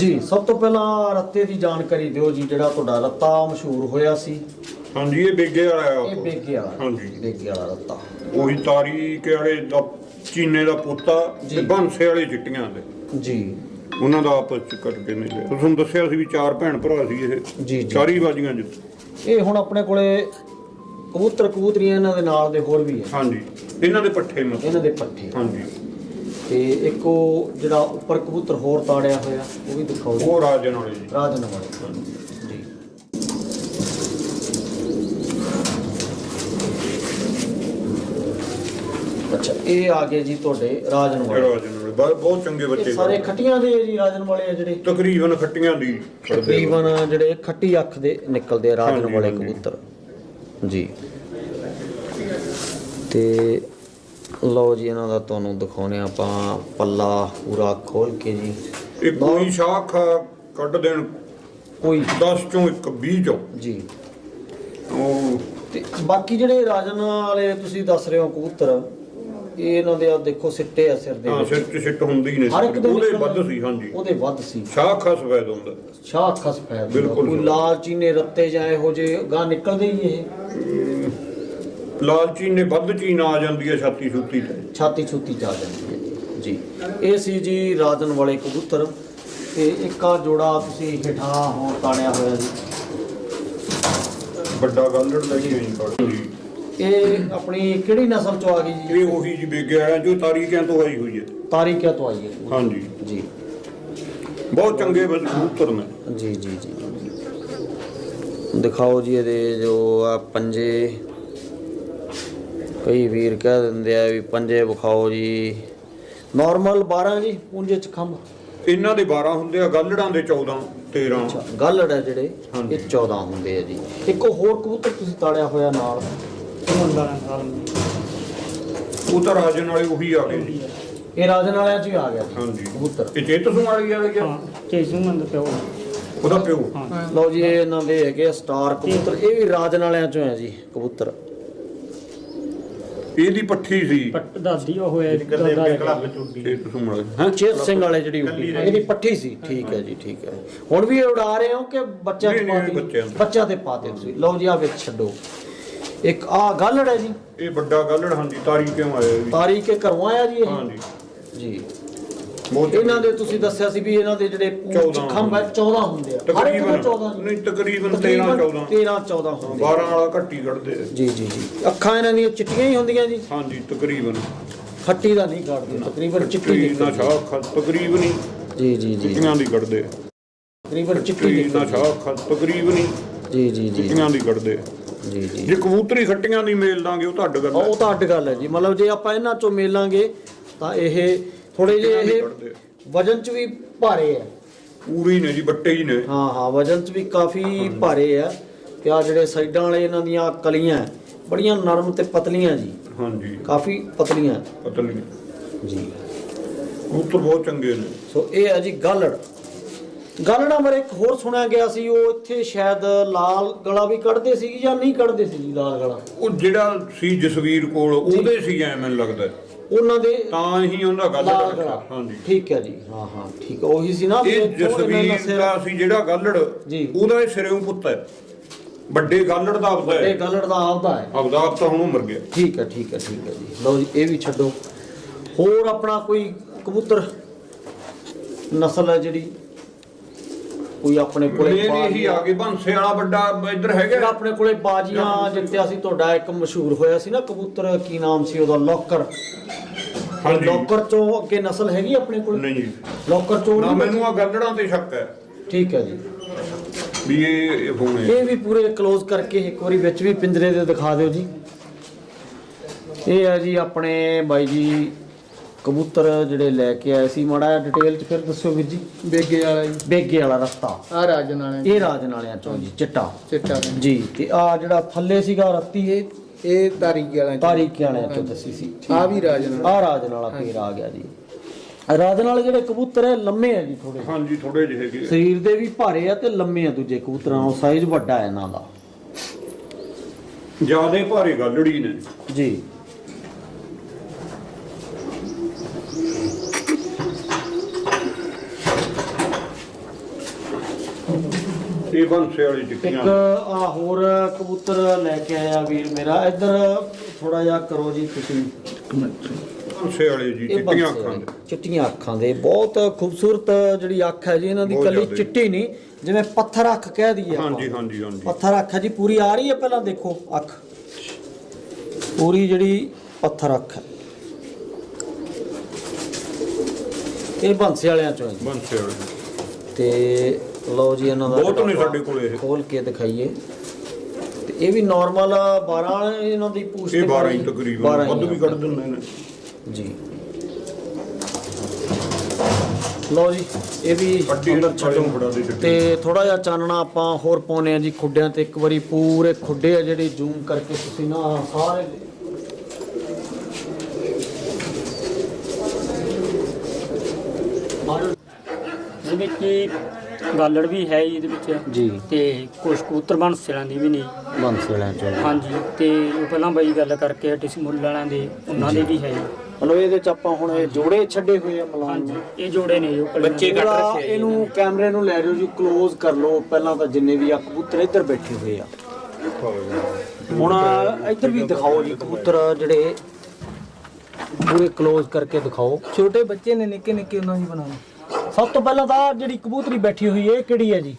ਜੀ ਸਭ ਤੋਂ ਪਹਿਲਾਂ ਰੱਤੇ ਦੀ ਜਾਣਕਾਰੀ ਦਿਓ ਜੀ ਜਿਹੜਾ ਤੁਹਾਡਾ ਰੱਤਾ ਮਸ਼ਹੂਰ ਹੋਇਆ ਸੀ। ਹਾਂਜੀ ਇਹ ਬੇਗੇ ਵਾਲਾ ਇਹ ਬੇਗੇ ਵਾਲਾ ਹਾਂਜੀ। ਬੇਗੇ ਵਾਲਾ ਰੱਤਾ। ਉਹੀ ਤਾਰੀਕ ਵਾਲੇ ਦਾ ਚੀਨੇ ਦਾ ਪੋਤਾ ਜੀ। ਤੇ ਬਾਂਸੇ ਵਾਲੇ ਚਿੱਟੀਆਂ ਦੇ। ਜੀ। ਉਹਨਾਂ ਦਾ ਆਪਸ ਚ ਕੱਟ ਕੇ ਮਿਲਿਆ। ਤੁਹਾਨੂੰ ਦੱਸਿਆ ਸੀ ਵੀ ਚਾਰ ਭੈਣ ਭਰਾ ਸੀ ਇਹ। ਜੀ, ਜੀ। ਚਾਰੀ ਬਾਜੀਆਂ ਜਿੱਤ। ਇਹ ਹੁਣ ਆਪਣੇ ਕੋਲੇ ਕਬੂਤਰ ਕਬੂਤਰੀਆਂ ਇਹਨਾਂ ਦੇ ਨਾਲ ਦੇ ਹੋਰ ਵੀ ਹੈ। ਹਾਂਜੀ। ਇਹਨਾਂ ਦੇ ਪੱਠੇ ਮਤ ਇਹਨਾਂ ਦੇ ਪੱਠੇ। ਹਾਂਜੀ। ਤੇ ਇੱਕ ਉਹ ਜਿਹੜਾ ਉੱਪਰ ਕਬੂਤਰ ਹੋਰ ਤਾੜਿਆ ਹੋਇਆ ਉਹ ਵੀ ਦਿਖਾਓ ਜੀ। ਉਹ ਰਾਜਨ ਵਾਲੇ ਜੀ। ਰਾਜਨ ਵਾਲੇ ਜੀ। ਅੱਛਾ ਇਹ ਆ ਗਏ ਜੀ ਤੁਹਾਡੇ ਰਾਜਨ ਵਾਲੇ। ਰਾਜਨ ਵਾਲੇ ਬਹੁਤ- ਬਹੁਤ ਚੰਗੇ ਬੱਚੇ ਇਹ ਸਾਰੇ। ਖੱਟੀਆਂ ਦੇ ਜੀ ਰਾਜਨ ਵਾਲੇ ਆ ਜਿਹੜੇ? ਤਕਰੀਬਨ ਖੱਟੀਆਂ ਦੀ ਖੜਦੇ ਆ। ਤਕਰੀਬਨ ਜਿਹੜੇ ਖੱਟੀ ਅੱਖ ਦੇ ਨਿਕਲਦੇ ਆ ਰਾਜਨ ਹਾਂਜੀ, ਵਾਲੇ ਹਾਂਜੀ। ਕਬੂਤਰ। ਜੀ। ਤੇ ਲਓ ਜੀ ਇਹਨਾਂ ਦਾ ਤੁਹਾਨੂੰ ਦਿਖਾਉਨੇ ਆਪਾਂ ਪੱਲਾ ਪੂਰਾ ਖੋਲ ਕੇ ਜੀ। ਇਹ ਕੋਈ ਸ਼ਾਖ ਕੱਢ ਦੇਣ। ਕੋਈ। 10 ਚੋਂ ਇੱਕ 20 ਚੋਂ। ਜੀ। ਉਹ ਤੇ ਬਾਕੀ ਜਿਹੜੇ ਰਾਜਨ ਵਾਲੇ ਤੁਸੀਂ ਦੱਸ ਰਹੇ ਹੋ ਕਬੂਤਰ ਇਹ ਇਹਨਾਂ ਦੇ ਆ ਦੇਖੋ ਸਿੱਟੇ ਆ ਸਿਰ ਦੇ ਹਾਂ ਵਿੱਚ। ਸਿਰ ਸਿੱਟ ਹੁੰਦੀ ਨੇ ਹਰ ਇੱਕ ਦੇ ਉਹਦੇ ਵੱਧ ਸੀ ਹਾਂਜੀ। ਉਹਦੇ ਵੱਧ ਸੀ। ਸ਼ਾਖ ਸਫੈਦ ਹੁੰਦਾ। ਸ਼ਾਹ ਅੱਖਾਂ ਸਫੈਦ ਬਿਲਕੁਲ। ਕੋਈ ਲਾਲ ਚੀਨੇ ਰੱਤੇ ਜਾਂ ਇਹੋ ਜੇ ਗਾਂ ਨਿਕਲਦੇ ਹੀ ਇਹ। ਲਾਲਚੀ ਨੇ ਵੱਧ ਚੀਨ ਆ ਜਾਂਦੀ ਹੈ ਛਾਤੀ ਛੁੱਤੀ ਤੇ। ਛਾਤੀ ਛੁੱਤੀ ਜਾ ਜਾਂਦੀ ਹੈ ਜੀ। ਇਹ ਸੀ ਜੀ ਰਾਜਨ ਵਾਲੇ ਕਬੂਤਰ। ਤੇ ਇੱਕ ਆ ਜੋੜਾ ਤੁਸੀਂ ਹੇਠਾਂ ਹੋਂ ਤਾਣਿਆ ਹੋਇਆ ਜੀ। ਵੱਡਾ ਗਾਲੜ ਲੈ ਕੇ ਆਈ ਜੀ ਇਹ ਆਪਣੀ ਕਿਹੜੀ ਨਸਲ ਚੋਂ ਆ ਗਈ ਜੀ? ਇਹ ਉਹੀ ਜੀ ਬੇਗੇ ਆਇਆ ਜੋ ਤਾਰੀਖਾਂ ਤੋਂ ਆਈ ਹੋਈ ਹੈ। ਤਾਰੀਕਿਆ ਤੋਂ ਆਈ ਹੈ। ਹਾਂਜੀ। ਜੀ। ਬਹੁਤ ਚੰਗੇ ਕਬੂਤਰ ਨੇ। ਜੀ ਜੀ ਜੀ। ਦਿਖਾਓ ਜੀ ਇਹਦੇ ਜੋ ਆ ਪੰਜੇ। ਕਈ ਵੀਰ ਕਹਿ ਦਿੰਦੇ ਆ ਵੀ ਪੰਜੇ ਵਿਖਾਓ ਜੀ। ਨਾਰਮਲ 12 ਜੀ ਪੁੰਜੇ ਚ ਖੰਭ। ਇਹਨਾਂ ਦੇ 12 ਹੁੰਦੇ ਆ ਗਾਲੜਾਂ ਦੇ 14 13 ਅੱਛਾ ਗਾਲੜ ਹੈ ਜਿਹੜੇ ਹਾਂਜੀ। ਇਹ 14 ਹੁੰਦੇ ਆ ਜੀ। ਇੱਕ ਹੋਰ ਕਬੂਤਰ ਤੁਸੀਂ ਤਾੜਿਆ ਹੋਇਆ ਨਾਲ। ਉਹ ਤਾਂ ਰਾਜਨ ਵਾਲੇ ਉਹੀ ਆ ਗਏ। ਜੀ ਇਹ ਰਾਜਨ ਵਾਲਿਆਂ ਚ ਹੀ ਆ ਗਿਆ ਜੀ ਹਾਂਜੀ। ਕਬੂਤਰ। ਇਹ ਚੇਤਸੂ ਵਾਲੀ ਆ? ਗਿਆ ਉਹਦਾ ਪਿਓ। ਲਓ ਜੀ ਇਹ ਇਹਨਾਂ ਦੇ ਹੈਗੇ ਆ ਸਟਾਰ ਕਬੂਤਰ। ਇਹ ਵੀ ਰਾਜਨ ਵਾਲਿਆਂ ਚੋਂ ਹੈ ਜੀ ਕਬੂਤਰ। ਇਹਦੀ ਪੱਠੀ ਸੀ। ਪੱਟ ਦਾਦੀ ਉਹ ਹੋਇਆ ਦਾਦਾ ਹਾਂ? ਚੇਤ ਸਿੰਘ ਵਾਲੇ ਜਿਹੜੀ ਉੱਡੀ। ਇਹਦੀ ਪੱਠੀ ਸੀ। ਠੀਕ ਹੈ ਜੀ ਠੀਕ ਹੈ। ਹੁਣ ਵੀ ਇਹ ਉਡਾ ਰਹੇ ਹੋ ਕਿ ਬੱਚਿਆਂ ਚ ਨਹੀਂ, ਨਹੀਂ, ਪਾਤੀ। ਬੱਚਾ ਤੇ। ਪਾਤੇ ਤੁਸੀਂ। ਲਓ ਜੀ ਆ ਵਿੱਚ ਛੱਡੋ। ਇੱਕ ਆ ਗਾਲੜ ਹੈ ਜੀ। ਇਹ ਵੱਡਾ ਗਾਲੜ ਹਾਂਜੀ ਤਾਰੀ ਕਿਉਂ ਆਇਆ ਜੀ ਤਾਰੀਖ ਕੇ ਘਰੋਂ ਆਇਆ ਜੀ ਇਹ? ਹਾਂਜੀ। ਜੀ। ਇਹਨਾਂ ਦੇ ਤੁਸੀਂ ਦੱਸਿਆ ਸੀ ਵੀ ਇਹਨਾਂ ਦੇ ਜਿਹੜੇ ਪੂੰਛ 14 ਖੰਭ ਹੈ 14 ਹੁੰਦੇ ਆ। ਹਰ ਇੱਕ ਦੇ ਤਕਰੀਬਨ 14 ਜੀ ਨਹੀਂ ਤਕਰੀਬਨ 13 14 13 14 ਹੁੰਦੇ ਆ। 12 ਵਾਲਾ ਘੱਟੀ ਕੱਢਦੇ ਜੀ ਜੀ ਜੀ। ਅੱਖਾਂ ਇਹਨਾਂ ਦੀਆਂ ਚਿੱਟੀਆਂ ਹੀ ਹੁੰਦੀਆਂ ਜੀ। ਹਾਂਜੀ ਤਕਰੀਬਨ। ਖੱਟੀ ਦਾ ਨਹੀਂ ਕੱਢਦੇ ਤਕਰੀਬਨ ਚਿੱਟੀ ਚਿੱਟੀ ਨਾ ਸ਼ਾਖ ਤਕਰੀਬਨ ਹੀ ਜੀ ਜੀ ਜੀ। ਚਿੱਟੀਆਂ ਦੀ ਕੱਢਦੇ ਤਕਰੀਬਨ ਚਿੱਟੀ ਚਿੱਟੀ ਨਾ ਸ਼ਾਖ ਤਕਰੀਬਨ ਹੀ ਜੀ ਜੀ ਜੀ। ਚਿੱਟੀਆਂ ਦੀ ਕੱਢਦੇ ਜੀ ਜੀ। ਜੇ ਕਬੂਤਰੀ ਖੱਟੀਆਂ ਦੀ ਮੇਲ ਦਾਂਗੇ ਉਹ ਤੁਹਾਡੇ ਗੱਲ ਉਹ ਤਾਂ ਅੱਡ ਗੱਲ ਹੈ ਜੀ। ਮਤਲਬ ਜੇ ਆਪਾਂ ਇਹਨਾਂ ਚੋਂ ਮੇਲਾਂਗੇ ਤਾਂ ਇਹ ਥੋੜੇ ਜਿਹੇ ਇਹ। ਵਜਨ ਚ ਵੀ ਭਾਰੇ ਆ। ਪੂਰੀ ਨੇ ਜੀ ਬੱਟੇ ਹੀ ਨੇ। ਹਾਂ ਹਾਂ ਵਜਨ ਚ ਵੀ ਕਾਫੀ ਭਾਰੇ ਆ। ਤੇ ਆ ਜਿਹੜੇ ਸਾਈਡਾਂ ਵਾਲੇ ਇਹਨਾਂ ਦੀਆਂ ਕਲੀਆਂ ਬੜੀਆਂ ਨਰਮ ਤੇ ਪਤਲੀਆਂ ਜੀ। ਹਾਂਜੀ। ਕਾਫੀ ਪਤਲੀਆਂ। ਪਤਲੀ ਜੀ। ਕਬੂਤਰ ਬਹੁਤ ਚੰਗੇ ਨੇ। ਸੋ ਇਹ ਹੈ ਜੀ ਗਾਲੜ। ਗਾਲੜਾ ਮਰ ਇੱਕ ਹੋਰ ਸੁਣਿਆ ਗਿਆ ਸੀ ਉਹ ਇੱਥੇ ਸ਼ਾਇਦ ਲਾਲ ਗਲਾ ਵੀ ਕੱਢਦੇ ਸੀ ਜਾਂ ਨਹੀਂ ਕੱਢਦੇ ਸੀ ਜੀ ਲਾਲ ਗਲਾ? ਉਹ ਜਿਹੜਾ ਸੀ ਜਸਵੀਰ ਕੋਲ ਉਹਦੇ ਸੀ ਐ ਮੈਨੂੰ ਲੱਗਦਾ। ਉਹਨਾਂ ਦੇ ਤਾਂ ਹੀ ਗੱਲ ਲਾਲ ਰੱਖਿਆ ਹਾਂਜੀ। ਠੀਕ ਹੈ ਜੀ। ਹਾਂ ਹਾਂ ਠੀਕ ਹੈ। ਉਹੀ ਸੀ ਨਾ ਇਹ ਜਸਵੀਰ ਦਾ ਸੀ ਜਿਹੜਾ ਗਾਲੜ। ਉਹਦਾ ਇਹ ਸਿਰੋਂ ਪੁੱਤ ਹੈ। ਵੱਡੇ ਗਾਲੜ ਦਾ ਆਪਦਾ ਹੈ। ਗਾਲੜ ਦਾ ਆਪਦਾ ਹੈ। ਆਪਦਾ ਆਪ ਤਾਂ ਹੁਣ ਮਰ ਗਿਆ। ਠੀਕ ਹੈ ਠੀਕ ਹੈ ਠੀਕ ਹੈ ਜੀ। ਲਓ ਜੀ ਇਹ ਵੀ ਛੱਡੋ। ਹੋਰ ਆਪਣਾ ਕੋਈ ਕਬੂਤਰ? ਨਸਲ ਹੈ ਜਿਹੜੀ। ਕੋਈ ਆਪਣੇ ਕੋਲੇ ਮੇਰੇ ਹੀ ਬਾਜ਼ੀਆਂ- ਆ ਗਏ ਬੰਸੇ ਵਾਲਾ ਵੱਡਾ ਇੱਧਰ ਹੈਗਾ। ਆਪਣੇ ਕੋਲੇ ਬਾਜੀਆਂ ਜਿੱਤਿਆ ਸੀ ਤੁਹਾਡਾ ਇੱਕ ਮਸ਼ਹੂਰ ਹੋਇਆ ਸੀ ਨਾ ਕਬੂਤਰ ਕੀ ਨਾਮ ਸੀ ਉਹਦਾ? ਲੋਕਰ। ਲੋਕਰ ਚੋਂ ਅੱਗੇ ਨਸਲ ਹੈਗੀ ਆਪਣੇ ਕੋਲ? ਨਹੀਂ ਲੋਕਰ ਚੋਂ ਨਾ ਮੈਨੂੰ ਆ ਗਾਲੜਾਂ ਤੇ ਸ਼ੱਕ ਹੈ। ਠੀਕ ਹੈ ਜੀ। ਵੀ ਇਹ ਇਹ ਹੋਣੇ ਇਹ ਵੀ ਪੂਰੇ ਕਲੋਜ਼ ਕਰਕੇ ਇੱਕ ਵਾਰੀ ਵਿੱਚ ਵੀ ਪਿੰਜਰੇ ਦੇ ਦਿਖਾ ਦਿਓ ਜੀ। ਇਹ ਹੈ ਜੀ ਆਪਣੇ ਬਾਈ ਜੀ ਕਬੂਤਰ ਜਿਹੜੇ ਲੈ ਕੇ ਆਏ ਸੀ ਮਾੜਾ ਡਿਟੇਲ ਚ ਫਿਰ ਦੱਸਿਓ ਵੀਰ ਜੀ। ਬੇਗੇ ਵਾਲਾ ਜੀ। ਬੇਗੇ ਵਾਲਾ ਰਸਤਾ। ਆ ਰਾਜਨ ਵਾਲਾ ਜੀ ਇਹ ਰਾਜਨ ਵਾਲਿਆਂ ਚੋਂ ਜੀ ਚਿੱਟਾ। ਚਿੱਟਾ। ਜੀ ਤੇ ਆ ਜਿਹੜਾ ਥੱਲੇ ਸੀਗਾ ਰੱਤੀ ਇਹ ਇਹ ਤਾਰੀਖ ਵਾਲਾ ਜੀ ਤਾਰੀਕ ਵਾਲਿਆਂ ਚੋਂ ਦੱਸੀ ਸੀ। ਆ ਵੀ ਰਾਜਨ ਵਾਲਾ। ਆ ਰਾਜਨ ਵਾਲਾ ਫੇਰ ਆ ਗਿਆ ਜੀ। ਰਾਜਨ ਵਾਲੇ ਜਿਹੜੇ ਕਬੂਤਰ ਹੈ ਲੰਮੇ ਆ ਜੀ ਥੋੜੇ ਹਾਂਜੀ ਥੋੜੇ ਜਿਹੇ ਹੈਗੇ ਸਰੀਰ ਦੇ ਵੀ ਭਾਰੇ ਆ ਤੇ ਲੰਮੇ ਆ ਦੂਜੇ ਕਬੂਤਰਾਂ ਨਾਲੋਂ ਸਾਈਜ਼ ਵੱਡਾ ਹੈ ਇਹਨਾਂ ਦਾ। ਜਿਆਦੇ ਭਾਰੇ ਗਾਲੜੀ ਨੇ। ਜੀ। ਇਹ ਬੰਸੇ ਵਾਲੀ ਇੱਕ ਆ ਹੋਰ ਕਬੂਤਰ ਲੈ ਕੇ ਆਇਆ ਵੀਰ ਮੇਰਾ ਇੱਧਰ ਥੋੜਾ ਜਿਹਾ ਕਰੋ ਜੀ ਤੁਸੀਂ ਬੰਸੇ ਵਾਲੇ ਜੀ ਇਹ ਬੰਸੇ ਅੱਖਾਂ। ਦੇ ਚਿੱਟੀਆਂ ਅੱਖਾਂ ਦੇ ਬਹੁਤ ਖੂਬਸੂਰਤ ਜਿਹੜੀ ਅੱਖ ਹੈ ਜੀ ਇਹਨਾਂ ਦੀ ਬਹੁਤ ਕੱਲੀ ਜ਼ਿਆਦਾ ਜੀ। ਚਿੱਟੀ ਨਹੀਂ ਜਿਵੇਂ ਪੱਥਰ ਅੱਖ ਕਹਿ ਦਈਏ ਆਪਾਂ। ਹਾਂਜੀ ਹਾਂਜੀ ਹਾਂਜੀ ਪੱਥਰ ਅੱਖ ਹੈ ਜੀ ਪੂਰੀ ਆ ਰਹੀ ਹੈ ਪਹਿਲਾਂ ਦੇਖੋ ਅੱਖ ਪੂਰੀ ਜਿਹੜੀ ਪੱਥਰ ਅੱਖ ਹੈ ਇਹ ਬੰਸੇ ਵਾਲਿਆਂ ਚੋਂ ਹੈ ਜੀ। ਬੰਸੇ ਵਾਲੇ ਤੇ ਲਓ ਜੀ ਇਹਨਾਂ ਦਾ ਬਹੁਤ ਨੇ ਸਾਡੇ ਕੋਲ ਇਹ। ਖੋਲ ਕੇ ਦਿਖਾਈਏ। ਤੇ ਇਹ ਵੀ ਨਾਰਮਲ 12 ਇਹਨਾਂ ਦੀ ਪੂਛ ਇਹ ਤੇ 12 ਬਣੀ। ਇੰਚ ਤਕਰੀਬਨ 12 ਵੱਧ ਵੀ। ਕੱਢ ਦਿੰਦੇ ਨੇ। ਜੀ। ਲਓ ਜੀ ਇਹ ਵੀ ਅੰਦਰ ਛੱਡੋ ਤੇ ਥੋੜਾ ਜਿਹਾ ਚਾਨਣਾ ਆਪਾਂ ਹੋਰ ਪਾਉਨੇ ਆ ਜੀ ਖੁੱਡਿਆਂ ਤੇ। ਇੱਕ ਵਾਰੀ ਪੂਰੇ ਖੁੱਡੇ ਆ ਜਿਹੜੇ ਜ਼ੂਮ ਕਰਕੇ ਤੁਸੀਂ ਨਾ ਸਾਰੇ। ਵਿੱਚ ਹੀ ਗਾਲੜ ਵੀ ਹੈ ਜੀ ਇਹਦੇ ਵਿੱਚ। ਜੀ। ਤੇ ਕੁਝ ਕਬੂਤਰ ਬੰਸਿਲਾਂ ਦੀ ਵੀ ਨੇ ਬੰਸਿਲਾਂ ਚੋਂ। ਹਾਂਜੀ ਤੇ ਉਹ ਪਹਿਲਾਂ ਬਾਈ ਗੱਲ ਕਰਕੇ ਹਟੇ ਸੀ ਦੇ ਉਹਨਾਂ ਦੇ ਵੀ ਹੈ ਜੀ। ਇਹਦੇ ਚ ਆਪਾਂ ਹੁਣ ਇਹ ਜੋੜੇ ਛੱਡੇ ਹੋਏ ਆ ਮਲਾਮ ਇਹ ਜੋੜੇ ਨੇ ਜੋ ਬੱਚੇ ਕੱਟ ਰੱਖੇ ਇਹਨੂੰ ਕੈਮਰੇ ਨੂੰ ਲੈ ਜਾਓ ਜੀ ক্লোਜ਼ ਕਰ ਲਓ। ਪਹਿਲਾਂ ਤਾਂ ਜਿੰਨੇ ਵੀ ਆ ਕਬੂਤਰ ਇੱਧਰ ਬੈਠੇ ਹੋਏ ਆ। ਹੁਣ ਇੱਧਰ ਵੀ ਦਿਖਾਓ ਜੀ ਕਬੂਤਰ। ਜਿਹੜੇ ਪੂਰੇ ক্লোਜ਼ ਕਰਕੇ ਦਿਖਾਓ। ਛੋਟੇ ਬੱਚੇ ਨੇ ਨਿੱਕੇ ਨਿੱਕੇ ਉਹਨਾਂ ਹੀ ਬਣਾਉਣੇ। ਸਭ ਤੋਂ ਪਹਿਲਾਂ ਤਾਂ ਜਿਹੜੀ ਕਬੂਤਰੀ ਬੈਠੀ ਹੋਈ ਹੈ ਇਹ ਕਿਹੜੀ ਹੈ ਜੀ?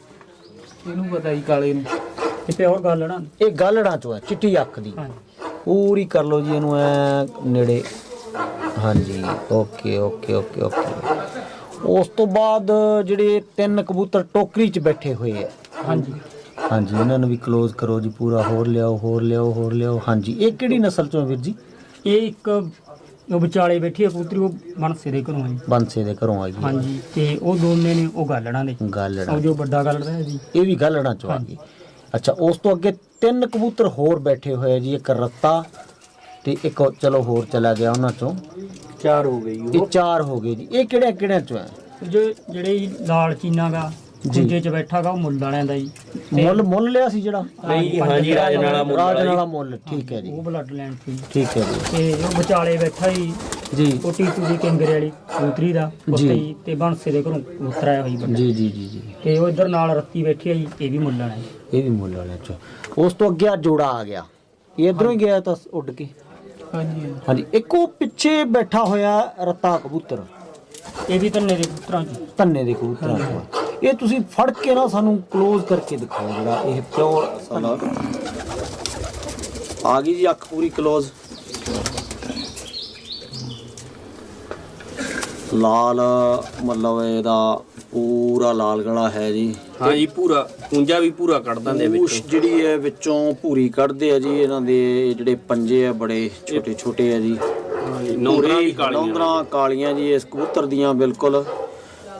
ਇਹਨੂੰ ਪਤਾ ਹੀ ਕਾਲੇ ਨੂੰ। ਤੇ ਪਿਓਰ ਗਾਲੜਾਂ ਇਹ ਗਾਲੜਾਂ ਚੋਂ ਹੈ ਚਿੱਟੀ ਅੱਖ ਦੀ। ਹਾਂਜੀ। ਪੂਰੀ ਕਰ ਲਓ ਜੀ ਇਹਨੂੰ ਐ ਨੇੜੇ। ਹਾਂਜੀ ਓਕੇ ਓਕੇ ਓਕੇ ਓਕੇ। ਉਸ ਤੋਂ ਬਾਅਦ ਜਿਹੜੇ ਤਿੰਨ ਕਬੂਤਰ ਟੋਕਰੀ 'ਚ ਬੈਠੇ ਹੋਏ ਆ ਹਾਂਜੀ। ਹਾਂਜੀ ਇਹਨਾਂ ਨੂੰ ਵੀ ক্লোਜ਼ ਕਰੋ ਜੀ ਪੂਰਾ ਹੋਰ ਲਿਆਓ ਹੋਰ ਲਿਆਓ ਹੋਰ ਲਿਆਓ। ਹਾਂਜੀ ਇਹ ਕਿਹੜੀ ਨਸਲ ਚੋਂ ਹੈ ਵੀਰ ਜੀ? ਇਹ ਇੱਕ ਉਹ ਵਿਚਾਲੇ ਬੈਠੀ ਹੈ ਕਬੂਤਰੀ ਉਹ ਮਨਸੇ ਦੇ ਘਰੋਂ ਆਈ। ਬੰਸੇ ਦੇ ਘਰੋਂ ਆਈ ਹੈ। ਹਾਂਜੀ ਤੇ ਉਹ ਦੋਨੇ ਨੇ ਉਹ ਗਾਲੜਾਂ ਦੇ ਗਾਲੜਾ ਉਹ ਜੋ ਵੱਡਾ ਗਾਲੜ ਹੈ ਜੀ। ਇਹ ਵੀ ਗਾਲੜਾਂ ਚੋਂ ਆ ਗਈ। ਅੱਛਾ ਉਸ ਤੋਂ ਅੱਗੇ ਤਿੰਨ ਕਬੂਤਰ ਹੋਰ ਬੈਠੇ ਹੋਏ ਆ ਜੀ ਇੱਕ ਰੱਤਾ ਤੇ ਇੱਕ ਉਹ- ਚਲੋ ਹੋਰ ਚਲਾ ਗਿਆ ਉਹਨਾਂ ਚੋਂ। ਚਾਰ ਹੋ ਗਈ ਇਹ ਚਾਰ ਹੋ ਗਏ ਜੀ। ਇਹ ਕਿਹੜੇ ਕਿਹੜਿਆਂ ਚੋਂ ਹੈ ਜੋ ਜਿਹੜੇ ਲਾਲ ਚੀਨਾ ਗਾ ਜੀ। ਦੂਜੇ ਚ ਬੈਠਾ ਗਾ ਉਹ ਮੁੱਲ ਵਾਲਿਆਂ ਦਾ ਜੀ। ਮੁੱਲ ਮੁੱਲ ਲਿਆ ਸੀ ਜਿਹੜਾ? ਨਹੀਂ ਹਾਂਜੀ ਰਾਜ ਨਾਲਾ ਰਾਜ ਵਾਲਾ ਮੁੱਲ ਠੀਕ ਹੈ ਜੀ। ਉਹ ਬਲੱਡ ਲੈਣ ਸੀ। ਠੀਕ ਹੈ ਜੀ। ਤੇ ਉਹ ਵਿਚਾਲੇ ਬੈਠਾ ਜੀ ਜੀ। ਉਹ ਟੀਟੂ ਦੀ ਕਿੰਗਰੇ ਵਾਲੀ ਕਬੂਤਰੀ ਦਾ ਜੀ। ਉੱਤੇ ਜੀ ਤੇ ਬੰਸੇ ਦੇ ਘਰੋਂ ਕਬੂਤਰ ਆਇਆ ਹੋਈ ਵੱਡਾ ਜੀ ਜੀ ਜੀ ਜੀ। ਤੇ ਉਹ ਇਧਰ ਨਾਲ ਰੱਤੀ ਬੈਠੀ ਆ ਜੀ ਇਹ ਵੀ ਮੁੱਲ ਵਾਲਾ ਹੈ। ਇਹ ਵੀ ਮੁੱਲ ਵਾਲਿਆਂ ਚੋਂ ਉਸ ਤੋਂ ਅੱਗੇ ਆ ਜੋੜਾ ਆ ਗਿਆ। ਇਹ ਇਧਰੋਂ ਹੀ ਗਿਆ ਤਾਂ ਉੱਡ ਕੇ? ਹਾਂਜੀ ਹਾਂਜੀ। ਇੱਕ ਉਹ ਪਿੱਛੇ ਬੈਠਾ ਹੋਇਆ ਰੱਤਾ ਕਬੂਤਰ। ਇਹ ਵੀ ਤੰਨੇ ਦੇ ਕਬੂਤਰਾਂ ਚ। ਧੰਨੇ ਦੇ ਕਬੂਤਰਾਂ ਤੋਂ ਇਹ ਤੁਸੀਂ ਫੜ ਕੇ ਨਾ ਸਾਨੂੰ ক্লোਜ਼ ਕਰਕੇ ਦਿਖਾਓ ਜਿਹੜਾ ਇਹ ਪਿਓਰ ਆ ਗਈ ਜੀ ਅੱਖ ਪੂਰੀ ক্লোਜ਼ ਲਾਲ ਮਤਲਬ ਇਹਦਾ ਪੂਰਾ ਲਾਲ ਗਲਾ ਹੈ ਜੀ। ਹਾਂ ਜੀ ਪੂਰਾ ਪੁੰਜਾ ਵੀ ਪੂਰਾ ਕੱਢਦਾ ਨੇ ਵਿੱਚ। ਜਿਹੜੀ ਹੈ ਵਿੱਚੋਂ ਪੂਰੀ ਕੱਢਦੇ ਆ ਜੀ ਇਹਨਾਂ ਦੇ ਜਿਹੜੇ ਪੰਜੇ ਆ ਬੜੇ ਛੋਟੇ ਛੋਟੇ ਆ ਜੀ। ਨੌਂਦਰਾ ਕਾਲੀਆਂ ਨੌਂਦਰਾ ਕਾਲੀਆਂ ਜੀ ਇਸ ਕਬੂਤਰ ਦੀਆਂ ਬਿਲਕੁਲ।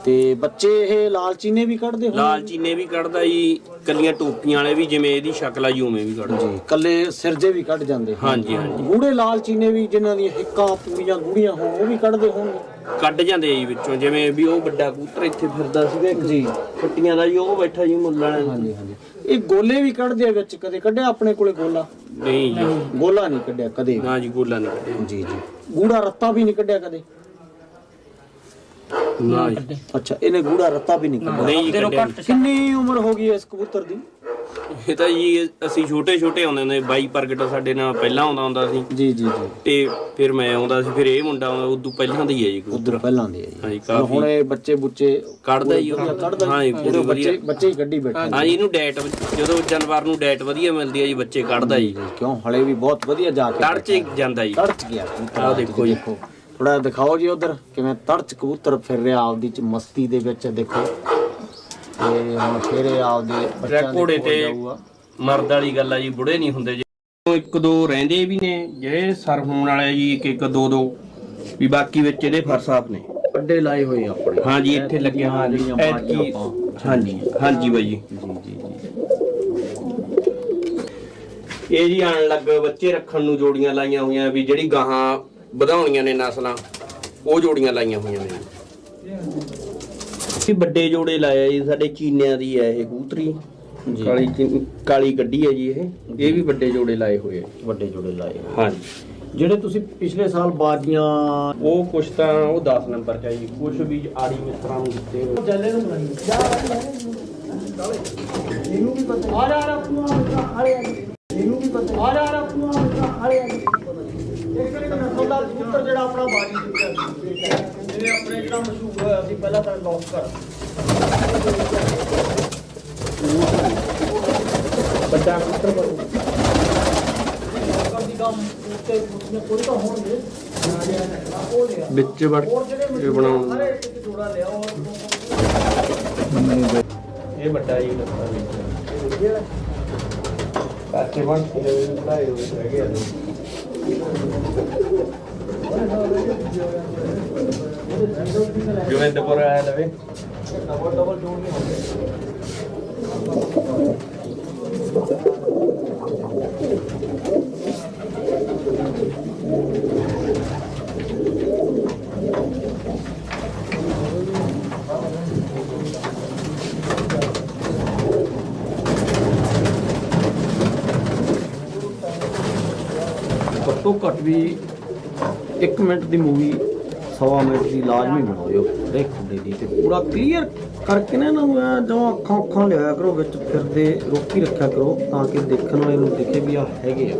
ਤੇ ਬੱਚੇ ਇਹ ਲਾਲ ਚੀਨੇ ਵੀ ਕੱਢਦੇ ਹੋਣ ਲਾਲ ਚੀਨੇ ਵੀ ਕੱਢਦਾ ਜੀ ਕੱਲੀਆਂ ਟੋਪੀਆਂ ਵਾਲੇ ਵੀ ਜਿਵੇਂ ਇਹਦੀ ਸ਼ਕਲ ਆ ਜੀ ਉਵੇਂ ਵੀ ਕੱਢਦਾ। ਜੀ ਕੱਲੇ ਸਿਰਜੇ ਵੀ ਕੱਢ ਜਾਂਦੇ ਹੋਣ। ਹਾਂਜੀ ਹਾਂਜੀ। ਗੂੜੇ ਲਾਲ ਚੀਨੇ ਵੀ ਜਿਨ੍ਹਾਂ ਦੀਆਂ ਹਿੱਕਾਂ ਪੂਰੀਆਂ ਗੂੜੀਆਂ ਹੋਣ ਉਹ ਵੀ ਕੱਢਦੇ ਹੋਣਗੇ? ਕੱਢ ਜਾਂਦੇ ਆ ਜੀ ਵਿੱਚੋਂ ਜਿਵੇਂ ਵੀ ਉਹ ਵੱਡਾ ਕਬੂਤਰ ਇੱਥੇ ਫਿਰਦਾ ਸੀਗਾ ਇੱਕ। ਜੀ। ਫੁੱਟੀਆਂ ਦਾ ਜੀ ਉਹ ਬੈਠਾ ਜੀ ਮੁੱਲ ਵਾਲਿਆਂ ਦਾ। ਹਾਂਜੀ ਹਾਂਜੀ। ਇਹ ਗੋਲੇ ਵੀ ਕੱਢਦੇ ਆ ਵਿੱਚ ਕਦੇ? ਕੱਢਿਆ ਆਪਣੇ ਕੋਲੇ ਗੋਲਾ? ਨਹੀਂ ਜੀ। ਗੋਲਾ ਨਹੀਂ ਕੱਢਿਆ ਕਦੇ ਵੀ। ਨਾ ਜੀ ਗੋਲਾ ਨਹੀਂ ਕੱਢਿਆ। ਜੀ ਜੀ। ਗੂੜਾ ਰੱਤਾ ਵੀ ਨਹੀਂ ਕੱਢਿਆ ਕਦੇ? ਨਾ ਜੀ ਅੱਛਾ ਇਹਨੇ ਗੂੜਾ ਰੱਤਾ ਵੀ ਨਹੀਂ ਕੱਢਿਆ। ਨਹੀਂ ਜੀ ਤੇਰੋਂ ਕੱਢਿਆ। ਘੱਟ ਕਿੰਨੀ ਉਮਰ ਹੋ ਗਈ ਇਸ ਕਬੂਤਰ ਦੀ? ਇਹ ਤਾਂ ਜੀ ਅਸੀਂ ਛੋਟੇ ਛੋਟੇ ਆਉਂਦੇ ਹੁੰਦੇ ਬਾਈ ਪ੍ਰਗਟ ਸਾਡੇ ਨਾਲ ਪਹਿਲਾਂ ਆਉਂਦਾ ਹੁੰਦਾ ਸੀ। ਜੀ ਜੀ ਜੀ। ਤੇ ਫਿਰ ਮੈਂ ਆਉਂਦਾ ਸੀ ਫਿਰ ਇਹ ਮੁੰਡਾ ਆਉਂਦਾ ਉਦੋਂ ਪਹਿਲਾਂ ਦਾ ਹੀ ਹੈ ਜੀ ਕਬੂਤਰ। ਉਧਰ ਪਹਿਲਾਂ ਦੇ ਆ ਜੀ। ਹਾਂਜੀ ਹੁਣ ਕਾਫੀ ਇਹ ਬੱਚੇ ਬੁੱਚੇ ਕੱਢਦਾ ਜੀ ਉਹ। ਕੱਢਦਾ ਹਾਂ ਜੀ ਪੂਰੇ ਪੂਰੀ ਬੱਚੇ ਵਧੀਆ। ਬੱਚੇ ਹੀ ਕੱਢੀ ਬੈਠੇ ਹਾਂ ਜੀ ਇਹਨੂੰ ਡੈਟ ਜਦੋਂ ਜਾਨਵਰ ਨੂੰ ਡੈਟ ਵਧੀਆ ਮਿਲਦੀ ਹੈ ਜੀ ਬੱਚੇ ਕੱਢਦਾ ਜੀ। ਕਿਉਂ? ਹਲੇ ਵੀ ਬਹੁਤ ਵਧੀਆ ਜਾ ਕੇ ਤੜ ਚ ਜਾਂਦਾ ਜੀ। ਤੜਚ ਗਿਆ। ਆਹ ਦੇਖੋ ਜੀ। ਥੋੜਾ ਦਿਖਾਓ ਜੀ ਉਧਰ ਕਿਵੇਂ ਤੜਚ ਕਬੂਤਰ ਫਿਰ ਰਿਹਾ ਆਪਦੀ ਚ ਮਸਤੀ ਦੇ ਵਿੱਚ ਦੇਖੋ। ਤੇ ਹੁਣ ਫਿਰ ਇਹ ਆਪਦੇ ਬੱਚਿਆਂ ਦੇ ਘੋੜੇ ਤੇ ਜਾਊਗਾ। ਮਰਦ ਵਾਲੀ ਗੱਲ ਆ ਜੀ ਬੁੜੇ ਨਹੀਂ ਹੁੰਦੇ ਜੀ। ਇੱਕ ਦੋ ਰਹਿੰਦੇ ਵੀ ਨੇ ਜਿਹੜੇ ਸਰ ਹੋਣ ਵਾਲੇ ਜੀ ਇੱਕ ਇੱਕ ਦੋ ਦੋ। ਵੀ ਬਾਕੀ ਵਿੱਚ ਇਹਦੇ ਫਰਸਾਪ ਨੇ। ਅੱਡੇ ਲਾਏ ਹੋਏ ਆ ਆਪਣੇ। ਹਾਂ ਜੀ ਇੱਥੇ ਲੱਗਿਆ ਹਾਂ ਜੀ। ਜਿਹੜੀਆਂ ਐਤਕੀ ਬਾੜੀਆਂ। ਹਾਂਜੀ ਹਾਂਜੀ ਬਾਈ ਜੀ ਜੀ ਜੀ ਜੀ। ਇਹ ਜੀ ਆਣ ਲੱਗ ਬੱਚੇ ਰੱਖਣ ਨੂੰ ਜੋੜੀਆਂ ਲਾਈਆਂ ਹੋਈਆਂ ਵੀ ਜਿਹੜੀ ਗਾਹਾਂ ਵਧਾਉਣੀਆਂ ਨੇ ਨਸਲਾਂ। ਉਹ ਜੋੜੀਆਂ ਲਾਈਆਂ ਹੋਈਆਂ ਨੇ। ਅਸੀਂ ਵੱਡੇ ਜੋੜੇ ਲਾਇਆ ਜੀ ਸਾਡੇ ਚੀਨਿਆਂ ਦੀ ਹੈ ਇਹ ਕਬੂਤਰੀ। ਜੀ। ਕਾਲੀ ਚੀਨ- ਕਾਲੀ ਗੱਡੀ ਹੈ ਜੀ ਇਹ। ਇਹ ਵੀ ਵੱਡੇ ਜੋੜੇ ਲਾਏ ਹੋਏ ਆ ਵੱਡੇ ਜੋੜੇ ਲਾਏ। ਹਾਂਜੀ। ਜਿਹੜੇ ਤੁਸੀਂ ਪਿਛਲੇ ਸਾਲ ਬਾਜੀਆਂ ਉਹ ਕੁਛ ਤਾਂ ਉਹ 10 ਨੰਬਰ ਚ ਆ ਜੀ ਕੁਛ ਵੀ ਆੜੀ ਮਿੱਤਰਾਂ ਨੂੰ ਦਿੱਤੇ ਹੋਏ। ਆਪਣਾ ਸੀ ਜਿਵੇਂ ਆਪਣੇ ਜਿਹੜਾ ਮਸ਼ਹੂਰ ਹੋਇਆ ਸੀ ਪਹਿਲਾਂ ਤਾਂ ਲੌਕ ਕਰ ਬੱਚਾ ਕਬੂਤਰ ਬਣੂ ਲੋਕਾਂ ਦੀ ਕੰਮ ਉੱਤੇ ਨਾ ਕੋਈ ਤਾਂ ਹੋਣਗੇ। ਵਿੱਚ ਵੜ ਕੇ ਬਣਾਉਣ। ਸਾਰੇ ਇੱਕ ਜੋੜਾ ਲਿਆ ਉਹ ਇਹ ਵੱਡਾ ਜੀ ਲੱਤਾਂ ਵਿੱਚ। ਕਾਚੇ ਬਣ ਕੇ ਬਣਾਏ ਹੋਏ ਹੈਗੇ ਆ। ਗੋਬਿੰਦਪੁਰ ਆਇਆ ਲਵੇ ਡਬਲ ਘੱਟੋ ਘੱਟ ਵੀ 1 ਮਿੰਟ ਦੀ ਮੂਵੀ ਸਵਾ ਮਿੰਟ ਦੀ ਲਾਜ਼ਮੀ ਬਣਾਇਓ ਹਰੇਕ ਖੁੱਡੇ ਦੀ ਤੇ ਪੂਰਾ ਕਲੀਅਰ ਕਰਕੇ ਨਾ ਇਹਨਾਂ ਨੂੰ ਐਂ ਅੱਖਾਂ ਅੱਖਾਂ ਲਿਆਇਆ ਕਰੋ, ਵਿੱਚ ਫਿਰਦੇ ਰੋਕੀ ਰੱਖਿਆ ਕਰੋ ਤਾਂ ਕਿ ਦੇਖਣ ਵਾਲੇ ਨੂੰ ਦਿਖੇ ਵੀ ਆ ਹੈਗੇ ਆ।